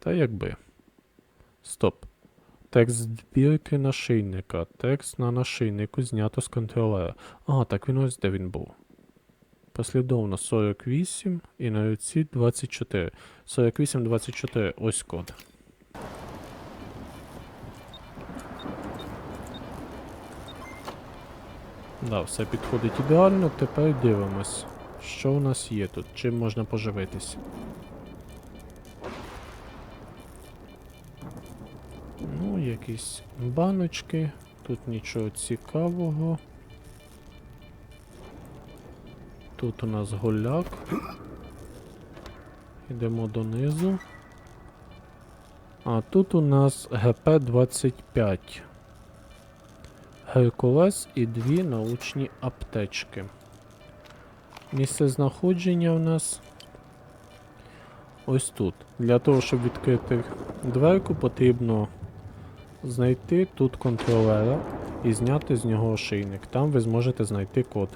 Та якби. Стоп. Текст збірки нашийника. Текст на нашийнику знято з контролера. А, так він ось де він був. Послідовно 48 і на руці 24. 48, 24. Ось код. Да, все підходить ідеально. Тепер дивимось, що у нас є тут, чим можна поживитись. Ну, якісь баночки, тут нічого цікавого. Тут у нас голяк. Йдемо донизу. А тут у нас ГП-25. Геркулес і дві научні аптечки. Місце знаходження у нас ось тут. Для того, щоб відкрити дверку, потрібно знайти тут контролера і зняти з нього ошейник. Там ви зможете знайти код.